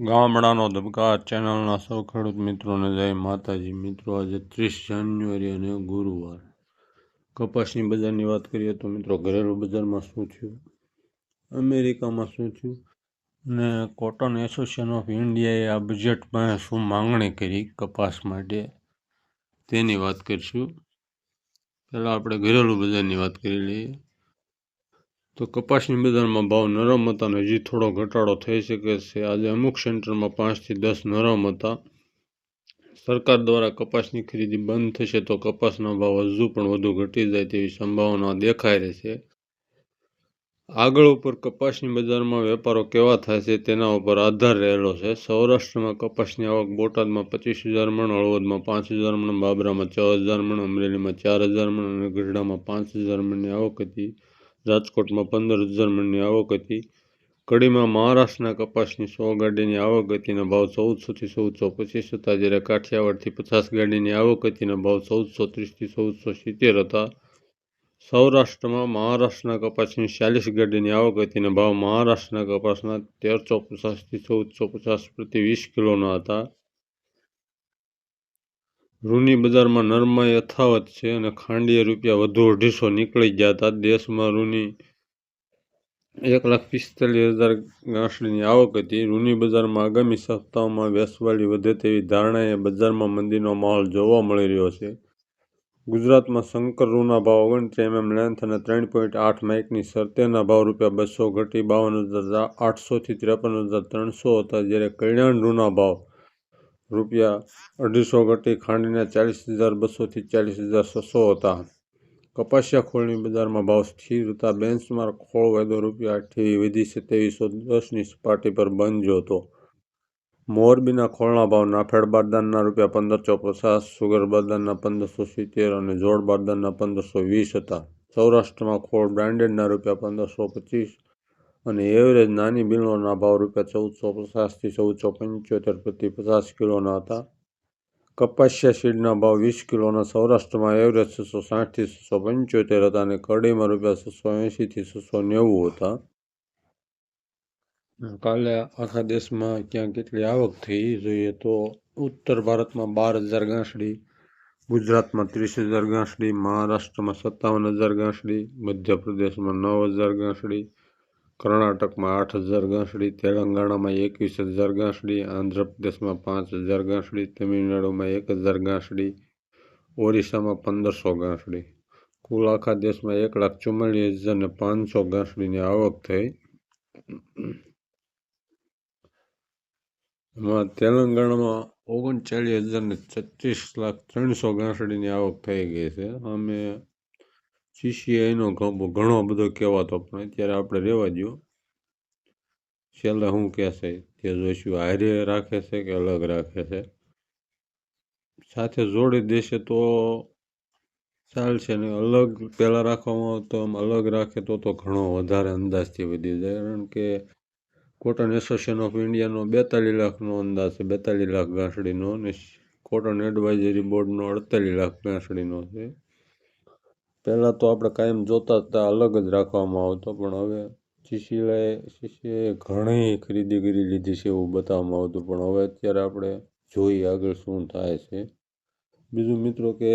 ગામડાનો ધબકાર ચેનલના સૌ ખેડૂત મિત્રોને જય માતાજી. મિત્રો, આજે ત્રીસ જાન્યુઆરી અને ગુરુવાર. કપાસની બજારની વાત કરીએ તો મિત્રો, ઘરેલું બજારમાં શું થયું? અમેરિકામાં શું થયું? અને કોટન એસોસિએશન ઓફ ઇન્ડિયાએ આ બજેટમાં શું માંગણી કરી કપાસ માટે? તેની વાત કરીશું. પહેલાં આપણે ઘરેલું બજારની વાત કરી લઈએ. તો કપાસની બજારમાં ભાવ નરમ હતા અને હજી થોડો ઘટાડો થઈ શકે છે. આજે અમુક સેન્ટરમાં પાંચથી દસ નરમ હતા. સરકાર દ્વારા કપાસની ખરીદી બંધ થશે તો કપાસના ભાવ હજુ પણ વધુ ઘટી જાય તેવી સંભાવના દેખાઈ રહી છે. આગળ ઉપર કપાસની બજારમાં વેપારો કેવા થાય છે તેના ઉપર આધાર રહેલો છે. સૌરાષ્ટ્રમાં કપાસની આવક બોટાદમાં પચીસ હજાર મણ, હળવદમાં પાંચ હજાર મણ, બાબરામાં છ હજાર મણ, અમરેલીમાં ચાર હજાર મણ અને ગઢડામાં પાંચ હજાર મણની આવક હતી. રાજકોટમાં પંદર હજાર મણની આવક હતી. કડીમાં મહારાષ્ટ્રના કપાસની સો ગાડીની આવક હતીના ભાવ ચૌદસોથી ચૌદસો પચીસ હતા, જ્યારે કાઠિયાવાડથી પચાસ ગાડીની આવક હતીના ભાવ ચૌદસો ત્રીસથી ચૌદસો સિત્તેર હતા. સૌરાષ્ટ્રમાં મહારાષ્ટ્રના કપાસની ચાલીસ ગાડીની આવક હતીના ભાવ મહારાષ્ટ્રના કપાસના તેરસો પચાસથી ચૌદસો પચાસ પ્રતિ વીસ કિલોના હતા. રૂની બજારમાં નરમાઈ યથાવત છે અને ખાંડીએ રૂપિયા વધુ અઢીસો નીકળી ગયા હતા દેશમાં રૂની એક લાખ પિસ્તાલીસ હજાર ગાંસડીની આવક હતી. રૂની બજારમાં આગામી સપ્તાહમાં વેસવાળી વધે તેવી ધારણાએ બજારમાં મંદીનો માહોલ જોવા મળી રહ્યો છે. ગુજરાતમાં શંકર રૂના ભાવ ઓગણત્રીસ એમએમ લેન્થ અને ત્રણ પોઈન્ટ આઠ માઇકની સરતેના ભાવ રૂપિયા બસો ઘટી બાવન હજાર આઠસોથી ત્રેપન હજાર ત્રણસો હતા, જ્યારે કલ્યાણ રૂના ભાવ રૂપિયા અઢીસો ઘટી ખાંડીના ચાલીસ હજાર બસોથી ચાલીસ હજાર છસો હતા. કપાસિયા ખોળની બજારમાં ભાવ સ્થિર હતા. બેન્ચમાર્ક ખોળ વાયદો રૂપિયા અઠ્યાવી વધી સત્યાવીસો દસની સપાટી પર બંધ હતો. મોરબીના ખોળના ભાવ નાફેડ બારદાનના રૂપિયા પંદરસો પચાસ, સુગર બારદાનના પંદરસો સિત્તેર અને જોડ બારદાનના પંદરસો વીસ હતા. સૌરાષ્ટ્રમાં ખોળ બ્રાન્ડેડના રૂપિયા પંદરસો પચીસ અને એવરેજ નાની બિલોના ભાવ રૂપિયા ચૌદસો પચાસથી ચૌદસો પંચોતેર પ્રતિ પચાસ કિલોના હતા. કપાસિયા સીડના ભાવ વીસ કિલોના સૌરાષ્ટ્રમાં એવરેજ છસો સાઠથી છસો પંચોતેર હતા અને કડીમાં રૂપિયા છસો એંશીથી છસો નેવું હતા. કાલે આખા દેશમાં ક્યાં કેટલી આવક થઈ જોઈએ તો ઉત્તર ભારતમાં બાર હજાર ગાંસડી, ગુજરાતમાં ત્રીસ હજાર ગાંસડી, મહારાષ્ટ્રમાં સત્તાવન હજાર ગાંસડી, મધ્યપ્રદેશમાં નવ હજાર ગાંસડી કર્ણાટકમાં આઠ હજાર ગાંસડી, તેલંગાણામાં એકવીસ હજાર ગાંસડી, આંધ્રપ્રદેશમાં પાંચ હજાર ગાંસડી, તમિલનાડુમાં એક હજાર ગાંસડી ઓરિસ્સામાં પંદરસો ગાંસડી. કુલ આખા દેશમાં એક લાખ ચુમ્માલીસ હજાર ને પાંચસો ગાંસડીની આવક થઈ. એમાં તેલંગાણામાં ઓગણચાળીસ હજાર ને છત્રીસ લાખ ત્રણસો ગાંસડીની આવક થઈ ગઈ છે. અમે સીસીઆઈનો ઘણો બધો કહેવાતો, પણ અત્યારે આપણે રહેવા દો છેલ્લે શું કહેશે તે જોઈશું હારે રાખે છે કે અલગ રાખે છે? સાથે જોડી દેશે તો ચાલશે ને અલગ પહેલાં રાખવામાં તો આમ અલગ રાખે તો તો ઘણો વધારે અંદાજથી વધી જાય. કારણ કે કોટન એસોસિએશન ઓફ ઇન્ડિયાનો બેતાલીસ લાખનો અંદાજ છે, બેતાલીસ લાખ ગાંસડીનો અને કોટન એડવાઇઝરી બોર્ડનો અડતાલીસ લાખ ગાંસડીનો છે. પહેલાં તો આપણે કાયમ જોતા હતા અલગ જ રાખવામાં આવતો, પણ હવે સીસીઆઈ શિષ્યએ ઘણી ખરીદી કરી લીધી છે એવું બતાવવામાં આવતું, પણ હવે અત્યારે આપણે જોઈએ આગળ શું થાય છે. બીજું મિત્રો કે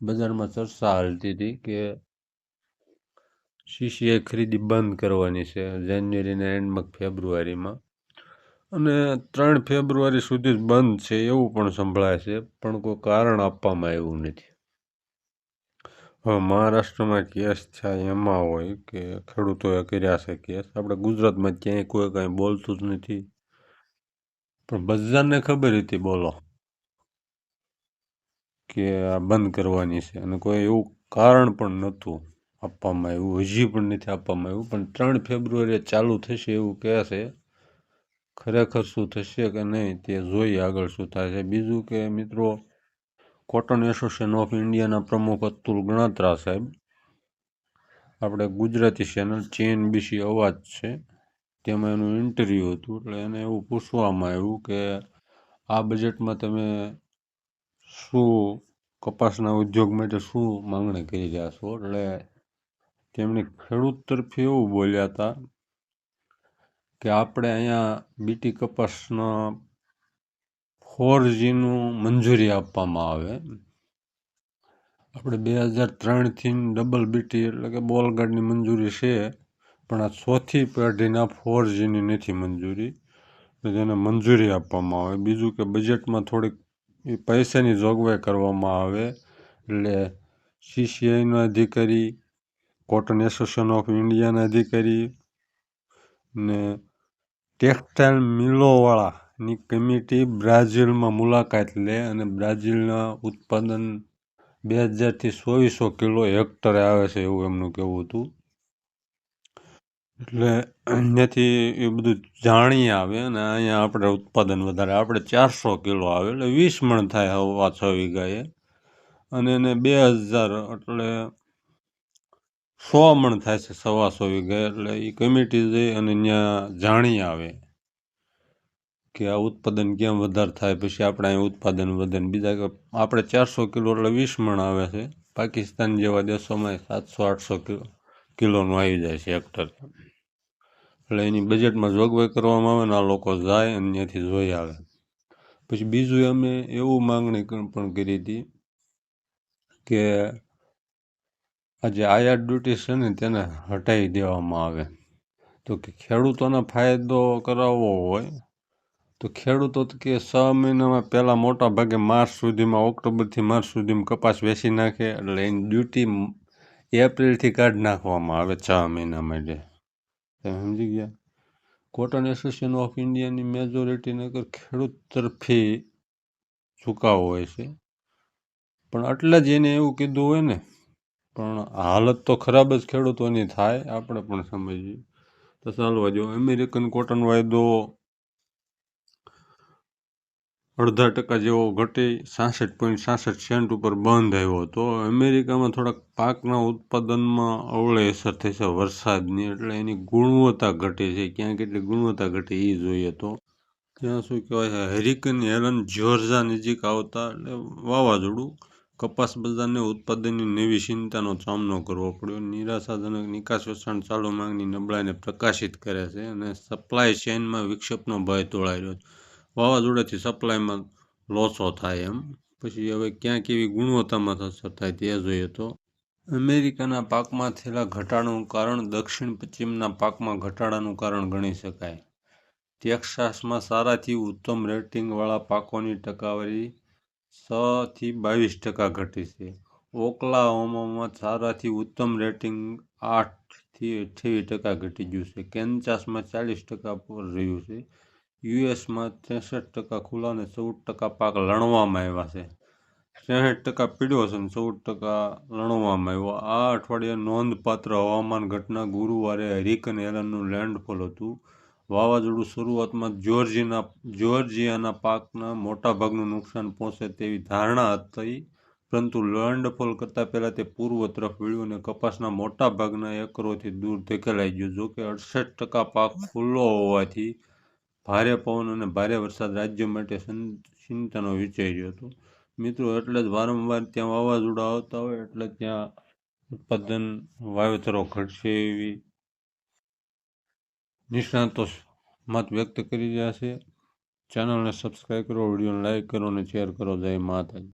બજારમાં ચર્ચા હાલતી હતી કે શિષ્યએ ખરીદી બંધ કરવાની છે જાન્યુઆરીના એન્ડમાં ફેબ્રુઆરીમાં. અને ત્રણ ફેબ્રુઆરી સુધી જ બંધ છે એવું પણ સંભળાય છે, પણ કોઈ કારણ આપવામાં આવ્યું નથી. હવે મહારાષ્ટ્રમાં કેસ થાય એમાં હોય કે ખેડૂતોએ કર્યા છે કેસ. આપણે ગુજરાતમાં ક્યાંય કોઈ કાંઈ બોલતું જ નથી. પણ બજારને ખબર હતી, બોલો, કે આ બંધ કરવાની છે. અને કોઈ એવું કારણ પણ નહોતું આપવામાં આવ્યું, હજી પણ નથી આપવામાં આવ્યું. પણ ત્રણ ફેબ્રુઆરીએ ચાલુ થશે એવું કહે છે. ખરેખર શું થશે કે નહીં તે જોઈએ આગળ શું થાય છે. બીજું કે મિત્રો કોટન એસોસિએશન ઓફ ઇન્ડિયાના પ્રમુખ અતુલ ગણાત્રા સાહેબ. આપણે ગુજરાતી ચેનલ ચેન બીસી અવાજ છે. તેમાં એનું ઇન્ટરવ્યૂ હતું. એટલે એને એવું પૂછવામાં આવ્યું કે આ બજેટમાં તમે શું કપાસના ઉદ્યોગ માટે શું માંગણી કરી રહ્યા છો? એટલે તેમણે ખેડૂત તરફી એવું બોલ્યા હતા કે આપણે અહીંયા બીટી કપાસના ફોર જીનું મંજૂરી આપવામાં આવે. આપણે બે હજાર ત્રણથી ડબલ બીટી એટલે કે બોલગાર્ડની મંજૂરી છે, પણ આ ચોથી પેઢીના ફોર જીની નથી મંજૂરી. તો મંજૂરી આપવામાં આવે. બીજું કે બજેટમાં થોડીક પૈસાની જોગવાઈ કરવામાં આવે. એટલે સીસીઆઈના અધિકારી, કોટન એસોસિએશન ઓફ ઇન્ડિયાના અધિકારી ને ટેક્સટાઇલ મિલોવાળાની કમિટી બ્રાઝિલમાં મુલાકાત લે અને બ્રાઝિલના ઉત્પાદન બે હજારથી ચોવીસો કિલો હેક્ટરે આવે છે એવું એમનું કહેવું હતું. એટલે અહીંયાથી એ બધું જાણી આવે અને અહીંયા આપણે ઉત્પાદન વધારે આપણે ચારસો કિલો આવે એટલે વીસ મણ થાય હવા છ વીઘાએ. અને એને બે હજાર એટલે સો મણ થાય છે સવાસો વીઘા એટલે એ કમિટી જઈ અને ત્યાં જાણી આવે. કે આ ઉત્પાદન કેમ વધારે થાય, પછી આપણે અહીં ઉત્પાદન વધે બીજા આપણે ચારસો કિલો એટલે વીસ મણ આવે છે. પાકિસ્તાન જેવા દેશોમાં સાતસો, આઠસો કિલો કિલોનું આવી જાય છે હેક્ટર. એટલે એની બજેટમાં જોગવાઈ કરવામાં આવે ને આ લોકો જાય અને ત્યાંથી જોઈ આવે. પછી બીજું અમે એવું માંગણી પણ કરી હતી કે આ જે આયાત ડ્યુટી છે ને તેને હટાવી દેવામાં આવે. તો કે ખેડૂતોને ફાયદો કરાવવો હોય તો ખેડૂતો કે છ મહિનામાં પહેલાં મોટા ભાગે માર્ચ સુધીમાં, ઓક્ટોબરથી માર્ચ સુધીમાં કપાસ વેચી નાખે, એટલે એની ડ્યુટી એપ્રિલથી કાઢી નાખવામાં આવે છ મહિના માટે તમે સમજી ગયા? કોટન એસોસિએશન ઓફ ઇન્ડિયાની મેજોરિટી નગર ખેડૂત તરફી ચૂકાવો હોય છે, પણ એટલે જ એને એવું કીધું હોય ને, પણ હાલત તો ખરાબ જ ખેડૂતોની થાય, આપણે પણ સમજીએ. તો ચાલવા જો અમેરિકન કોટન વાયદો અડધા ટકા જેવો ઘટી સાસઠ પોઈન્ટ સાસઠ સેન્ટ ઉપર બંધ આવ્યો હતો. અમેરિકામાં થોડાક પાકના ઉત્પાદનમાં અવળે અસર થઈ છે વરસાદની, એટલે એની ગુણવત્તા ઘટી છે. ક્યાં કેટલી ગુણવત્તા ઘટી એ જોઈએ તો. ત્યાં શું કહેવાય છે હેરિકન હેલન જ્યોર્જા નજીક આવતા, એટલે વાવાઝોડું કપાસ બજારને ઉત્પાદનની નવી ચિંતાનો સામનો કરવો પડ્યો. નિરાશાજનક નિકાસ વેચાણ ચાલુ માંગની નબળાઈને પ્રકાશિત કરે છે અને સપ્લાય ચેઇનમાં વિક્ષેપનો ભય તોળાઈ રહ્યો છે. વાવાઝોડાથી સપ્લાયમાં લોસો થાય એમ. પછી હવે ક્યાં કેવી ગુણવત્તામાં અસર થાય તે જોઈએ તો. અમેરિકાના પાકમાં થયેલા ઘટાડાનું કારણ દક્ષિણ પશ્ચિમના પાકમાં ઘટાડાનું કારણ ગણી શકાય. ટેક્સાસમાં સારાથી ઉત્તમ રેટિંગવાળા પાકોની ટકાવારી છથી બાવીસ ટકા ઘટી છે. ઓકલાહોમામાં સારાથી ઉત્તમ રેટિંગ આઠથી અઠ્યાવીસ ટકા ઘટી ગયું છે. કેન્ચાસમાં ચાલીસ ટકા પર રહ્યું છે. યુએસમાં ત્રેસઠ ટકા ખુલ્લા અને ચૌદ ટકા પાક લણવામાં આવ્યા છે. ત્રેસઠ ટકા પીડ્યો છે અને ચૌદ ટકા લણવામાં આવ્યો. આ અઠવાડિયે નોંધપાત્ર હવામાન ઘટના ગુરુવારે હરિકન એલનનું લેન્ડફોલ હતું. વાવાઝોડું શરૂઆતમાં જ્યોર્જિયાના જ્યોર્જિયાના પાકના મોટાભાગનું નુકસાન પહોંચે તેવી ધારણા હતી પરંતુ લેન્ડફોલ કરતાં પહેલાં તે પૂર્વ તરફ વળ્યું અને કપાસના મોટા ભાગના એકરોથી દૂર ધકેલાઈ ગયું. જોકે અડસઠ ટકા પાક ખુલ્લો હોવાથી ભારે પવન અને ભારે વરસાદ રાજ્ય માટે ચિંતાનો વિચાર્યો હતો. મિત્રો, એટલે જ વારંવાર ત્યાં વાવાઝોડા આવતા હોય એટલે ત્યાં ઉત્પાદન વાવેતરો ઘટશે એવી નિષ્ણાતો મત વ્યક્ત કરી રહ્યા છે. ચેનલને સબસ્ક્રાઈબ કરો, વિડીયોને લાઈક કરો અને શેર કરો. જય માતાજી.